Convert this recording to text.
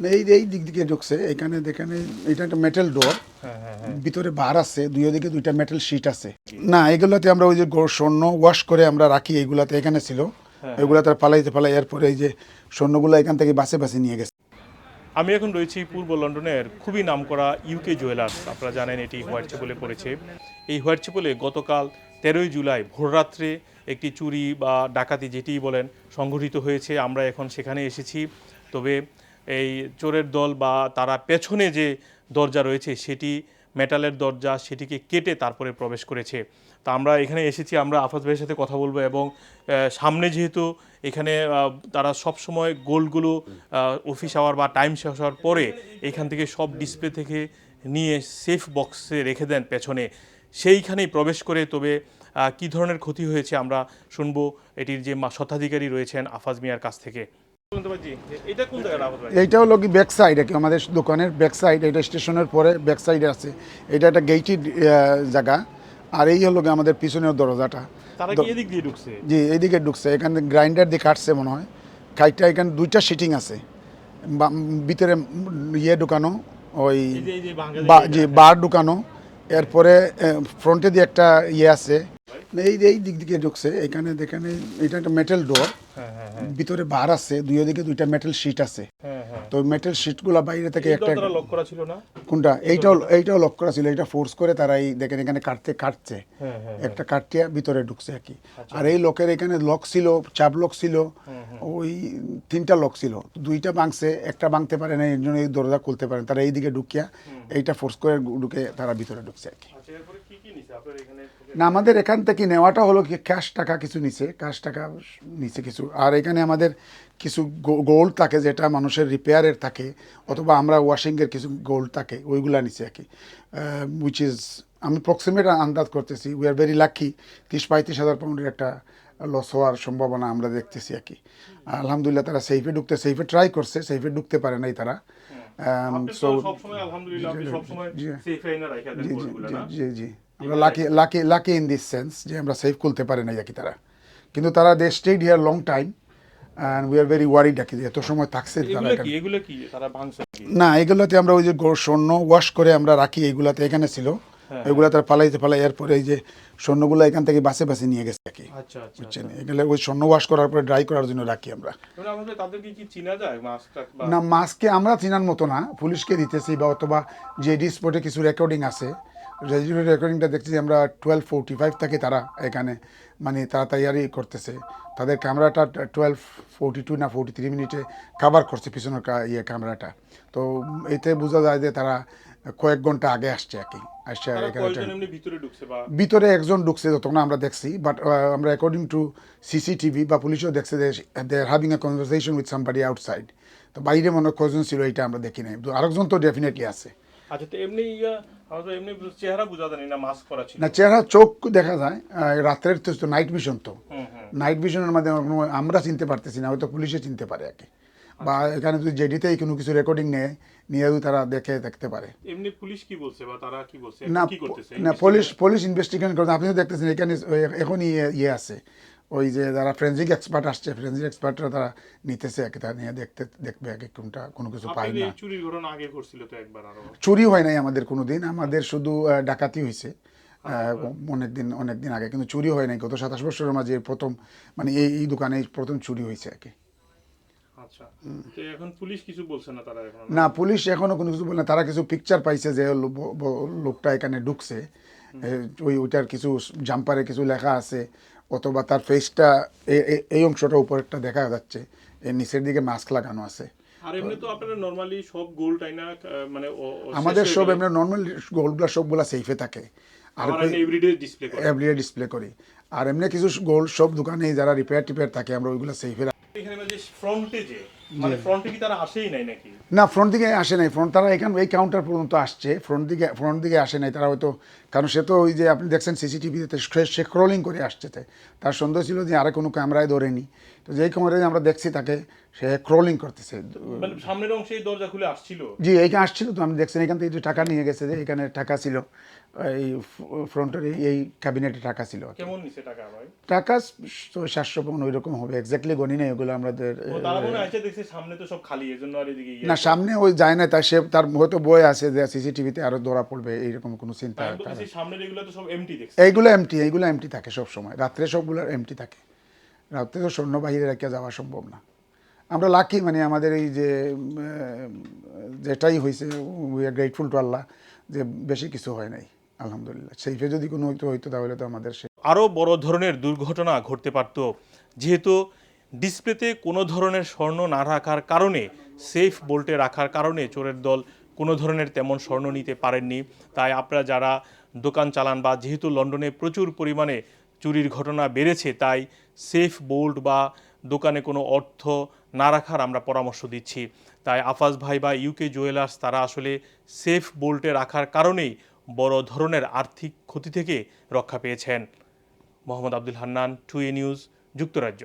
এই এই দিক দিকে ঢুকছে এখানে দেখেন এটা একটা মেটাল ডোর হ্যাঁ হ্যাঁ হ্যাঁ। ভিতরে বার আছে দুই দিকে দুইটা মেটাল শিট আছে। না এগুলাতে আমরা ওই যে স্বর্ণ ওয়াশ করে আমরা রাখি এগুলাতে এখানে ছিল। এগুলাতে পালাইতে পালাই এরপরে এই যে স্বর্ণগুলো এখান থেকে বাসে বাসে নিয়ে গেছে। আমি এখন রয়েছি পূর্ব লন্ডনের খুবই নামকরা ইউকে জুয়েলার্স আপনারা জানেন এটি হোয়াইট চ্যাপেলে পড়েছে। এই হোয়াইট চ্যাপেলে গতকাল তেরোই জুলাই ভোররাত্রে একটি চুরি বা ডাকাতি যেটি বলেন সংঘটিত হয়েছে। আমরা এখন সেখানে এসেছি। তবে এই চোরের দল বা তারা পেছনে যে দরজা রয়েছে সেটি মেটালের দরজা সেটিকে কেটে তারপরে প্রবেশ করেছে। তা আমরা এখানে এসেছি, আমরা আফাজ ভাইয়ের সাথে কথা বলব এবং সামনে যেহেতু এখানে তারা সব সময় গোল্ডগুলো অফিস আওয়ার বা টাইম শেষ হওয়ার পরে এখান থেকে সব ডিসপ্লে থেকে নিয়ে সেফ বক্সে রেখে দেন পেছনে। সেইখানেই প্রবেশ করে তবে কি ধরনের ক্ষতি হয়েছে আমরা শুনব। এটির যে মা- স্বত্বাধিকারী রয়েছেন আফাজ মিয়ার কাছ থেকে। এটা এইটা হলো কি ব্যাক সাইড কি আমাদের দোকানের ব্যাক সাইড এটা স্টেশনের পরে ব্যাক সাইডে আছে। এটা একটা গেইটেড জায়গা। আর এই হলো আমাদের পিছনের দরজাটা। জি এইদিকে ঢুকছে। এখানে গ্রাইন্ডার দিয়ে কাটছে মনে হয়। কাইটটা এখানে দুইটা সিটিং আছে। ভিতরে ইয়ে ঢুকানো ওই জি বার ঢুকানো। এরপরে ফ্রন্টে দিয়ে একটা ইয়ে আছে। এই এই দিক দিকে ঢুকছে। এখানে দেখেন এটা একটা মেটাল ডোর ভিতরে বার আছে দুই দিকে দুইটা মেটাল শিট আছে। হ্যাঁ হ্যাঁ। তো মেটাল শিটগুলো বাইরে থেকে একটা লক করা ছিল না? কোনটা? এইটাও এইটাও লক করা ছিল। এটা ফোর্স করে তারা এই দেখেন এখানে কাটতে কাটছে। হ্যাঁ হ্যাঁ একটা কাটিয়া ভিতরে ঢুকছে আর কি। আর এই লকের এখানে লক ছিল চাপ লক ছিল। ওই তিনটা লক ছিল। দুইটা ভাঙছে একটা ভাঙতে পারে না এর জন্য এই দরজা খুলতে পারেন তারা এইদিকে ঢুকিয়া এইটা ফোর্স করে ঢুকে তারা ভিতরে ঢুকছে আর কি। না আমাদের এখান থেকে নেওয়াটা হলো কি ক্যাশ টাকা কিছু নিছে ক্যাশ টাকা নিচে কিছু। আর এখানে আমাদের কিছু গোল্ড থাকে যেটা মানুষের রিপেয়ারের থাকে অথবা আমরা ওয়াশিংয়ের কিছু গোল্ড থাকে ওইগুলা নিচে আর কি। উইচ ইজ আমি প্রক্সিমেট আন্দাজ করতেছি উই আর ভেরি লাকি তিরিশ পঁয়ত্রিশ হাজার পাউন্ডের একটা লস হওয়ার সম্ভাবনা আমরা দেখতেছি আর কি। আলহামদুলিল্লাহ তারা সেইফে ঢুকতে সেইফে ট্রাই করছে সেইফে ঢুকতে পারে নাই তারা। সো সবসময় জি। জি জি। আমরা lucky lucky lucky in this sense যে আমরা সেভ করতে পারি না কি তারা। কিন্তু তারা they stayed here long time and we are very worried আর কি এত সময় থাকছে না এগুলাতে আমরা ওই যে স্বর্ণ ওয়াশ করে আমরা রাখি এগুলাতে এখানে ছিল। এগুলা তারা পালাইতে পালাই এরপরে এই যে স্বর্ণগুলো এখান থেকে বাসে বাসে নিয়ে গেছে আর কি আচ্ছা আচ্ছা বুঝছেন? এগুলো ওই স্বর্ণ ওয়াশ করার পরে ড্রাই করার জন্য রাখি আমরা। না মাস্ককে আমরা চিনার মতো না। পুলিশকে দিতেছি বা অথবা যে স্পটে কিছু রেকর্ডিং আছে রেজিস্ট্রি রেকর্ডিংটা দেখছি যে আমরা টুয়েলভ ফোরটি ফাইভ থেকে তারা এখানে। মানে তারা তৈয়ারি করতেছে। তাদের ক্যামেরাটা টুয়েলভ ফোরটি টু না ফোরটি থ্রি মিনিটে কাভার করছে পিছনের ইয়ে ক্যামেরাটা তো এতে বোঝা যায় যে তারা কয়েক ঘণ্টা আগে আসছে আর কি। আসছে ভিতরে একজন ঢুকছে যতক্ষণ আমরা দেখছি বাট আমরা অ্যাকর্ডিং টু সিসিটিভি বা পুলিশও দেখছে যে they are having a conversation with somebody outside তো বাইরে মনে কজন ছিল এটা আমরা দেখি নাই। আরেকজন তো ডেফিনেটলি আছে। আচ্ছা তো এমনি না চেহারা চোখ দেখা যায় রাত্রের তো নাইট ভিশন তো। নাইট ভিশনের মাধ্যমে আমরা চিনতে পারতেছি না হয়তো পুলিশে চিনতে পারে আর কি বা এখানে যদি জেডিতেই কোনো কিছু রেকর্ডিং নেয় নিয়ে তারা দেখে দেখতে পারে। এমনি পুলিশ কি বলছে বা তারা কি বলছে? না কি করতেছে? না পুলিশ পুলিশ ইনভেস্টিগেশন করতে আপনিও দেখতেছেন এখানে এখনই ইয়ে- ইয়ে আছে। ওই যে যারা ফরেন্সিক এক্সপার্ট আসছে ফরেন্সিক এক্সপার্টরা তারা নিতেছে এক তা নিয়ে দেখতে দেখবে আগে কোনটা কোনো কিছু পাই না। চুরির ঘটনা আগে ঘটছিল তো একবার আরও? চুরি হয় নাই আমাদের কোনো দিন আমাদের শুধু ডাকাতি হয়েছে অনেক দিন অনেক দিন আগে কিন্তু চুরি হয় নাই গত সাতাশ বছরের মাঝে প্রথম মানে এই এই দোকানে প্রথম চুরি হয়েছে আর কি। আচ্ছা। তো এখন পুলিশ কিছু বলছে না তারা এখন না? পুলিশ এখনও কোনো কিছু বলে না। তারা কিছু পিকচার পাইছে যে লোকটা এখানে ঢুকছে। ওই ওইটার কিছু জাম্পারে কিছু লেখা আছে অথবা তার ফেসটা এই অংশটা উপরেরটা দেখা যাচ্ছে। এর নিচের দিকে মাস্ক লাগানো আছে। আর এমনি তো আপনারা নরমালি সব গোল্ড টাইনা আহ, মানে আমাদের সব এমনি নর্মাল গোল্ডগুলো সবগুলা সেফে থাকে। আর এভরিডে ডিসপ্লে করে। এভরিডে ডিসপ্লে করি। আর এমনি কিছু গোল্ড সব দোকানে যারা রিপেয়ার টিপেয়ার থাকে আমরা ওইগুলো সেফে এখানে যে ফ্রন্টে যে মানে ফ্রন্টে কি তারা আসেই নাই নাকি? না ফ্রন্ট দিকে আসে নাই। ফ্রন্ট তারা এখান এই কাউন্টার পর্যন্ত আসছে। ফ্রন্ট দিকে ফ্রন্ট দিকে আসে নাই। তারা হয়তো কারণ সে তো ওই যে আপনি দেখছেন সিসিটিভিতে সে ক্রলিং করে আসছে। তার সন্দেহ ছিল যে আরে কোনো ক্যামেরায় ধরেনি। তো যেই ক্যামেরায় আমরা দেখছি তাকে সে ক্রলিং করতেছে। মানে সামনের অংশে দরজা খুলে আসছিল। জি এইখানে আসছিল তো। আমি দেখছেন এখান থেকে যে টাকা নিয়ে গেছে যে এখানে টাকা ছিল। এই ফ্রন্টের এই- এই ক্যাবিনেটে টাকা ছিল। কেমন নিছে টাকা ভাই? টাকা তো সাতশো পাউন্ড ওই রকম হবে। এক্স্যাক্টলি গণি নেই ওগুলো আমাদের দেখছে সামনে তো সব খালি এর জন্য আর এদিকে ইয়ে না সামনে ওই যায় না তাই সে তার হয়তো বই আছে যে সিসিটিভিতে আরও ধরা পড়বে এইরকম কোনো চিন্তা সামনের এগুলো তো সব এমটি দেখছি। এইগুলো এমটি এইগুলো এমটি থাকে সব সময়। রাত্রে সবগুলো এমটি থাকে। রাত্রে তো সৈন্য বাহিরে রেখে যাওয়া সম্ভব না। আমরা লাকি মানে আমাদের এই যে যেটাই হয়েছে we are grateful to Allah যে বেশি কিছু হয় নাই আলহামদুলিল্লাহ। সেইফে যদি কোনো হইতো হইতো তাহলে তো আমাদের আরও বড় ধরনের দুর্ঘটনা ঘটতে পারত যেহেতু ডিসপ্লেতে কোনো ধরনের স্বর্ণ না রাখার কারণে সেফ বোল্টে রাখার কারণে চোরের দল কোনো ধরনের তেমন স্বর্ণ নিতে পারেননি। তাই আপনারা যারা দোকান চালান বা যেহেতু লন্ডনে প্রচুর পরিমাণে চুরির ঘটনা বেড়েছে, তাই সেফ বোল্ট বা দোকানে কোনো অর্থ না রাখার আমরা পরামর্শ দিচ্ছি। তাই আফাজ ভাই বা ইউকে জুয়েলার্স তারা আসলে সেফ বোল্টে রাখার কারণেই বড় ধরনের আর্থিক ক্ষতি থেকে রক্ষা পেয়েছেন। মোহাম্মদ আব্দুল হান্নান টু এ নিউজ যুক্তরাজ্য।